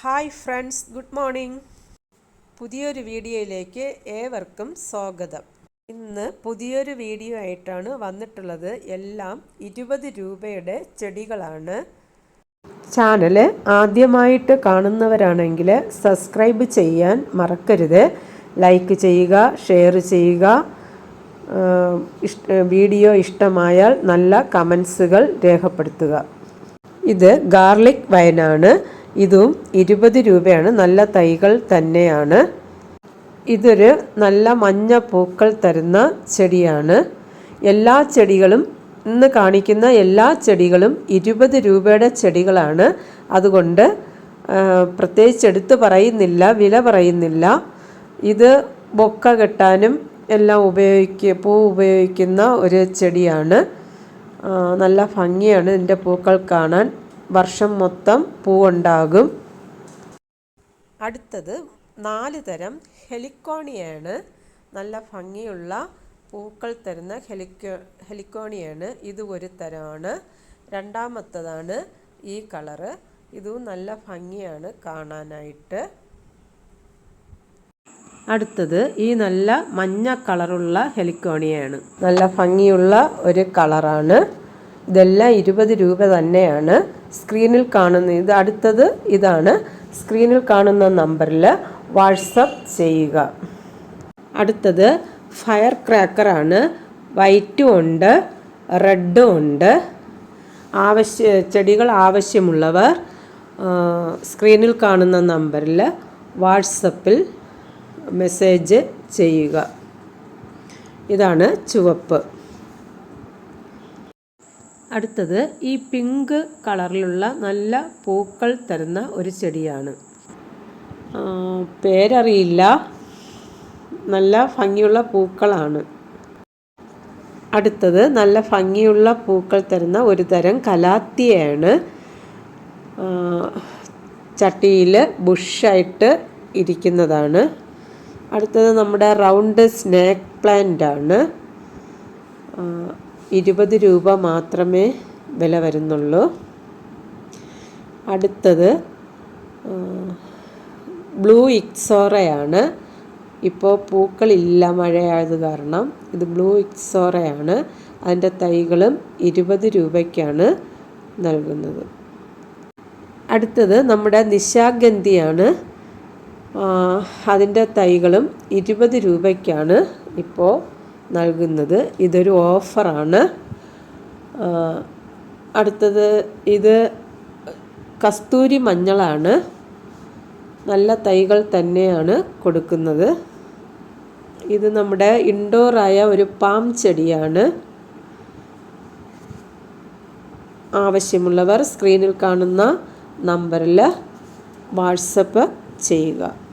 Hi friends good morning. പുതിയൊരു വീഡിയോയിലേക്ക് ഏവർക്കും സ്വാഗതം. ഇന്ന് പുതിയൊരു വീഡിയോ ആയിട്ടാണ് വന്നിട്ടുള്ളത്. എല്ലാം ഇരുപത് രൂപയുടെ ചെടികളാണ്. ചാനൽ ആദ്യമായിട്ട് കാണുന്നവരാണെങ്കിൽ സബ്സ്ക്രൈബ് ചെയ്യാൻ മറക്കരുത്. ലൈക്ക് ചെയ്യുക ഷെയർ ചെയ്യുക. വീഡിയോ ഇഷ്ടമായാൽ നല്ല കമൻസുകൾ രേഖപ്പെടുത്തുക. ഇത് ഗാർലിക് വൈനാണ്. ഇതും ഇരുപത് രൂപയാണ്. നല്ല തൈകൾ തന്നെയാണ്. ഇതൊരു നല്ല മഞ്ഞ പൂക്കൾ തരുന്ന ചെടിയാണ്. എല്ലാ ചെടികളും ഇന്ന് കാണിക്കുന്ന എല്ലാ ചെടികളും ഇരുപത് രൂപയുടെ ചെടികളാണ്. അതുകൊണ്ട് പ്രത്യേകിച്ച് എടുത്ത് പറയുന്നില്ല വില പറയുന്നില്ല. ഇത് ബൊക്ക കെട്ടാനും എല്ലാം ഉപയോഗിക്ക പൂ ഉപയോഗിക്കുന്ന ഒരു ചെടിയാണ്. നല്ല ഭംഗിയാണ് ഇതിന്റെ പൂക്കൾ കാണാൻ. വർഷം മൊത്തം പൂവുണ്ടാകും. അടുത്തത് നാല് തരം ഹെലിക്കോണിയാണ്. നല്ല ഭംഗിയുള്ള പൂക്കൾ തരുന്ന ഹെലിക്കോ ഹെലിക്കോണിയാണ്. ഇത് ഒരു തരമാണ് രണ്ടാമത്തതാണ് ഈ കളറ്. ഇതും നല്ല ഭംഗിയാണ് കാണാനായിട്ട്. അടുത്തത് ഈ നല്ല മഞ്ഞ കളറുള്ള ഹെലിക്കോണിയാണ്. നല്ല ഭംഗിയുള്ള ഒരു കളറാണ്. ഇതെല്ലാം ഇരുപത് രൂപ തന്നെയാണ്. സ്ക്രീനിൽ കാണുന്ന ഇത് അടുത്തത് ഇതാണ്. സ്ക്രീനിൽ കാണുന്ന നമ്പറിൽ വാട്സപ്പ് ചെയ്യുക. അടുത്തത് ഫയർ ക്രാക്കറാണ് വൈറ്റും ഉണ്ട് റെഡും ഉണ്ട്. ആവശ്യ ചെടികൾ ആവശ്യമുള്ളവർ സ്ക്രീനിൽ കാണുന്ന നമ്പറിൽ വാട്സപ്പിൽ മെസ്സേജ് ചെയ്യുക. ഇതാണ് ചുവപ്പ്. അടുത്തത് ഈ പിങ്ക് കളറിലുള്ള നല്ല പൂക്കൾ തരുന്ന ഒരു ചെടിയാണ്. പേരറിയില്ല. നല്ല ഭംഗിയുള്ള പൂക്കളാണ്. അടുത്തത് നല്ല ഭംഗിയുള്ള പൂക്കൾ തരുന്ന ഒരു തരം കലാത്തിയാണ്. ചട്ടിയിൽ ബുഷായിട്ട് ഇരിക്കുന്നതാണ്. അടുത്തത് നമ്മുടെ റൗണ്ട് സ്നേക്ക് പ്ലാന്റ് ആണ് ഇരുപത് രൂപ മാത്രമേ വില വരുന്നുള്ളൂ. അടുത്തത് ബ്ലൂ ഇക്സോറയാണ്. ഇപ്പോൾ പൂക്കളില്ല മഴയായത് കാരണം ഇത് ബ്ലൂ ഇക്സോറയാണ്. അതിന്റെ തൈകളും ഇരുപത് രൂപയ്ക്കാണ് നൽകുന്നത്. അടുത്തത് നമ്മുടെ നിശാഗന്ധിയാണ്. അതിന്റെ തൈകളും ഇരുപത് രൂപയ്ക്കാണ് ഇപ്പോൾ നൽകുന്നത്. ഇതൊരു ഓഫറാണ്. അടുത്തത് ഇത് കസ്തൂരി മഞ്ഞളാണ്. നല്ല തൈകൾ തന്നെയാണ് കൊടുക്കുന്നത്. ഇത് നമ്മുടെ ഇൻഡോറായ ഒരു പാം ചെടിയാണ്. ആവശ്യമുള്ളവർ സ്ക്രീനിൽ കാണുന്ന നമ്പറിൽ വാട്സപ്പ് ചെയ്യുക.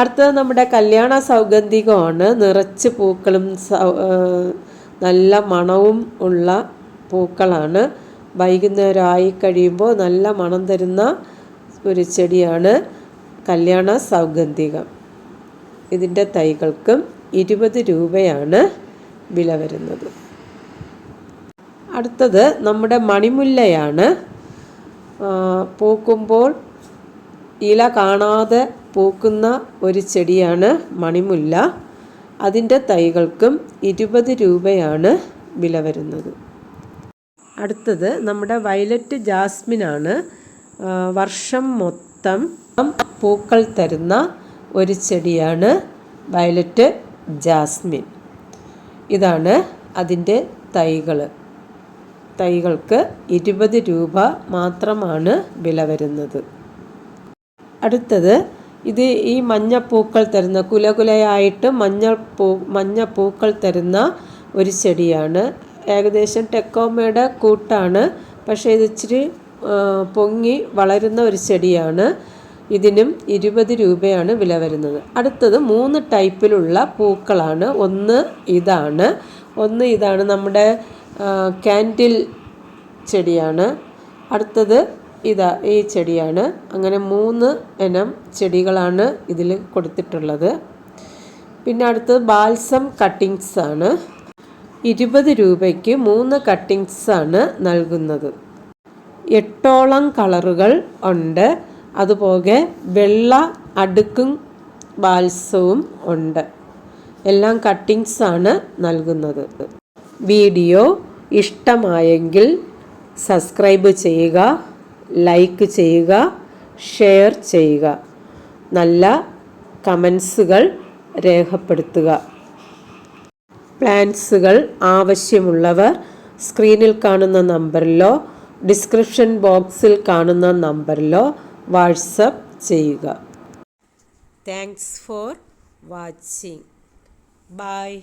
അടുത്തത് നമ്മുടെ കല്യാണ സൗഗന്ധികമാണ്. നിറച്ച് പൂക്കളും നല്ല മണവും ഉള്ള പൂക്കളാണ്. വൈകുന്നേരം ആയി കഴിയുമ്പോൾ നല്ല മണം തരുന്ന ഒരു ചെടിയാണ് കല്യാണ സൗഗന്ധികം. ഇതിന്റെ തൈകൾക്കും ഇരുപത് രൂപയാണ് വില വരുന്നത്. അടുത്തത് നമ്മുടെ മണിമുല്ലയാണ്. പൂക്കുമ്പോൾ ഇല കാണാതെ പൂക്കുന്ന ഒരു ചെടിയാണ് മണിമുല്ല. അതിന്റെ തൈകൾക്കും ഇരുപത് രൂപയാണ് വില വരുന്നത്. അടുത്തത് നമ്മുടെ വയലറ്റ് ജാസ്മിനാണ്. വർഷം മൊത്തം പൂക്കൾ തരുന്ന ഒരു ചെടിയാണ് വയലറ്റ് ജാസ്മിൻ. ഇതാണ് അതിന്റെ തൈകൾ തൈകൾക്ക് ഇരുപത് രൂപ മാത്രമാണ് വില വരുന്നത്. അടുത്തത് ഇത് ഈ മഞ്ഞപ്പൂക്കൾ തരുന്ന കുലകുലയായിട്ട് മഞ്ഞ പൂ മഞ്ഞ പൂക്കൾ തരുന്ന ഒരു ചെടിയാണ്. ഏകദേശം ടെക്കോമയുടെ കൂട്ടാണ്. പക്ഷേ ഇത് ഇച്ചിരി പൊങ്ങി വളരുന്ന ഒരു ചെടിയാണ്. ഇതിനും ഇരുപത് രൂപയാണ് വില വരുന്നത്. അടുത്തത് മൂന്ന് ടൈപ്പിലുള്ള പൂക്കളാണ്. ഒന്ന് ഇതാണ്. ഒന്ന് ഇതാണ് നമ്മുടെ കാൻഡിൽ ചെടിയാണ്. അടുത്തത് ഇതാ ഈ ചെടിയാണ്. അങ്ങനെ മൂന്ന് ഇനം ചെടികളാണ് ഇതിൽ കൊടുത്തിട്ടുള്ളത്. പിന്നെ അടുത്തത് ബാൽസം കട്ടിങ്സ് ആണ്. ഇരുപത് രൂപയ്ക്ക് മൂന്ന് കട്ടിങ്സ് ആണ് നൽകുന്നത്. എട്ടോളം കളറുകൾ ഉണ്ട്. അതുപോലെ വെള്ള അടുക്കും ബാൽസവും ഉണ്ട്. എല്ലാം കട്ടിങ്സ് ആണ് നൽകുന്നത്. വീഡിയോ ഇഷ്ടമായെങ്കിൽ സബ്സ്ക്രൈബ് ചെയ്യുക. ലൈക്ക് ചെയ്യുക ഷെയർ ചെയ്യുക. നല്ല കമൻസുകൾ രേഖപ്പെടുത്തുക. പ്ലാൻസുകൾ ആവശ്യമുള്ളവർ സ്ക്രീനിൽ കാണുന്ന നമ്പറിലോ ഡിസ്ക്രിപ്ഷൻ ബോക്സിൽ കാണുന്ന നമ്പറിലോ വാട്സപ്പ് ചെയ്യുക. Thanks for watching. ബൈ.